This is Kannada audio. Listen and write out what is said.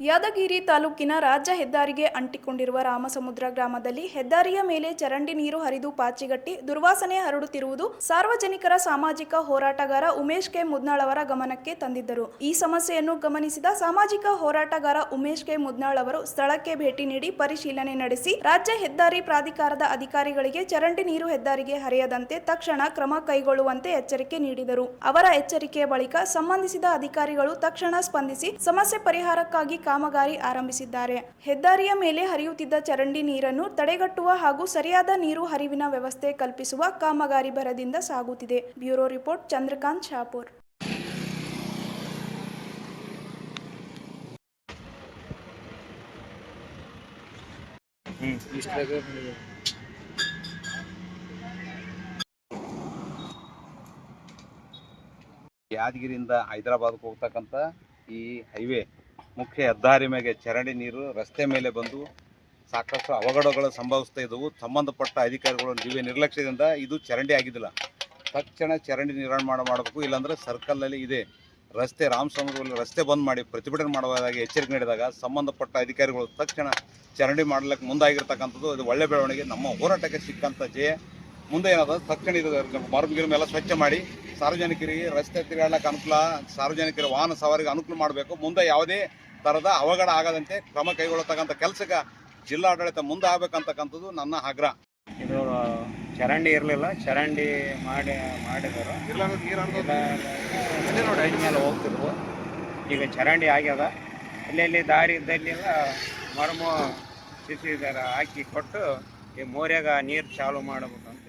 ಯಾದಗಿರಿ ತಾಲೂಕಿನ ರಾಜ್ಯ ಹೆದ್ದಾರಿಗೆ ಅಂಟಿಕೊಂಡಿರುವ ರಾಮಸಮುದ್ರ ಗ್ರಾಮದಲ್ಲಿ ಹೆದ್ದಾರಿಯ ಮೇಲೆ ಚರಂಡಿ ನೀರು ಹರಿದು ಪಾಚಿಗಟ್ಟಿ ದುರ್ವಾಸನೆ ಹರಡುತ್ತಿರುವುದು ಸಾರ್ವಜನಿಕರ ಸಾಮಾಜಿಕ ಹೋರಾಟಗಾರ ಉಮೇಶ್ ಕೆ ಮುದ್ನಾಳ್ ಅವರ ಗಮನಕ್ಕೆ ತಂದಿದ್ದರು. ಈ ಸಮಸ್ಯೆಯನ್ನು ಗಮನಿಸಿದ ಸಾಮಾಜಿಕ ಹೋರಾಟಗಾರ ಉಮೇಶ್ ಕೆ ಮುದ್ನಾಳ್ ಅವರು ಸ್ಥಳಕ್ಕೆ ಭೇಟಿ ನೀಡಿ ಪರಿಶೀಲನೆ ನಡೆಸಿ ರಾಜ್ಯ ಹೆದ್ದಾರಿ ಪ್ರಾಧಿಕಾರದ ಅಧಿಕಾರಿಗಳಿಗೆ ಚರಂಡಿ ನೀರು ಹೆದ್ದಾರಿಗೆ ಹರಿಯದಂತೆ ತಕ್ಷಣ ಕ್ರಮ ಕೈಗೊಳ್ಳುವಂತೆ ಎಚ್ಚರಿಕೆ ನೀಡಿದರು. ಅವರ ಎಚ್ಚರಿಕೆಯ ಬಳಿಕ ಸಂಬಂಧಿಸಿದ ಅಧಿಕಾರಿಗಳು ತಕ್ಷಣ ಸ್ಪಂದಿಸಿ ಸಮಸ್ಯೆ ಪರಿಹಾರಕ್ಕಾಗಿ ಕಾಮಗಾರಿ ಆರಂಭಿಸಿದ್ದಾರೆ. ಹೆದ್ದಾರಿಯ ಮೇಲೆ ಹರಿಯುತ್ತಿದ್ದ ಚರಂಡಿ ನೀರನ್ನು ತಡೆಗಟ್ಟುವ ಹಾಗೂ ಸರಿಯಾದ ನೀರು ಹರಿವಿನ ವ್ಯವಸ್ಥೆ ಕಲ್ಪಿಸುವ ಕಾಮಗಾರಿ ಭರದಿಂದ ಸಾಗುತ್ತಿದೆ. Bureau report, Chandrakant Shapur. ಯಾದಗಿರಿಯಿಂದ ಹೈದರಾಬಾದ್ಗೆ ಹೋಗ್ತಕ್ಕಂಥ ಈ ಹೈವೇ ಮುಖ್ಯ ಹೆದ್ದಾರಿ ಮೇಲೆ ಚರಂಡಿ ನೀರು ರಸ್ತೆ ಮೇಲೆ ಬಂದು ಸಾಕಷ್ಟು ಅವಘಡಗಳು ಸಂಭವಿಸ್ತಾ ಇದ್ದವು. ಸಂಬಂಧಪಟ್ಟ ಅಧಿಕಾರಿಗಳು ದಿವ್ಯ ನಿರ್ಲಕ್ಷ್ಯದಿಂದ ಇದು ಚರಂಡಿ ಆಗಿದ್ದಿಲ್ಲ. ತಕ್ಷಣ ಚರಂಡಿ ನಿರ್ವಹಣೆ ಮಾಡ ಮಾಡಬೇಕು, ಇಲ್ಲಾಂದ್ರೆ ಸರ್ಕಲ್ನಲ್ಲಿ ಇದೆ. ರಸ್ತೆ ರಾಮಸಮುದ್ರದಲ್ಲಿ ರಸ್ತೆ ಬಂದ್ ಮಾಡಿ ಪ್ರತಿಭಟನೆ ಮಾಡುವುದಾಗಿ ಎಚ್ಚರಿಕೆ ನೀಡಿದಾಗ ಸಂಬಂಧಪಟ್ಟ ಅಧಿಕಾರಿಗಳು ತಕ್ಷಣ ಚರಂಡಿ ಮಾಡಲಿಕ್ಕೆ ಮುಂದಾಗಿರ್ತಕ್ಕಂಥದ್ದು ಇದು ಒಳ್ಳೆ ಬೆಳವಣಿಗೆ. ನಮ್ಮ ಹೋರಾಟಕ್ಕೆ ಸಿಕ್ಕಂಥ ಜಯ. ಮುಂದೆ ಏನಾದ ತಕ್ಷಣ ಇದು ಎಲ್ಲ ಸ್ವಚ್ಛ ಮಾಡಿ ಸಾರ್ವಜನಿಕರಿಗೆ ರಸ್ತೆ ತಿರುಗಾಡ್ಲಿಕ್ಕೆ ಅನುಕೂಲ ಸಾರ್ವಜನಿಕರ ವಾಹನ ಸವಾರಿಗೆ ಅನುಕೂಲ ಮಾಡಬೇಕು. ಮುಂದೆ ಯಾವುದೇ ಥರದ ಅವಘಡ ಆಗದಂತೆ ಕ್ರಮ ಕೈಗೊಳ್ಳತಕ್ಕಂಥ ಕೆಲಸಕ್ಕೆ ಜಿಲ್ಲಾಡಳಿತ ಮುಂದೆ ಆಗ್ಬೇಕಂತಕ್ಕಂಥದ್ದು ನನ್ನ ಆಗ್ರಹ. ಇದು ಚರಂಡಿ ಇರಲಿಲ್ಲ. ಚರಂಡಿ ಮಾಡಿ ಮಾಡಿದರು. ಇಲ್ಲಿ ಮೇಲೆ ಹೋಗ್ತಿದ್ವು. ಈಗ ಚರಂಡಿ ಆಗ್ಯದ. ಅಲ್ಲಲ್ಲಿ ದಾರಿ ಇದ್ದಲ್ಲೆಲ್ಲ ಮರಮು ಸಿಸಿ ಹಾಕಿ ಕೊಟ್ಟು ಈ ಮೋರ್ಯಾಗ ನೀರು ಚಾಲು ಮಾಡಬೇಕು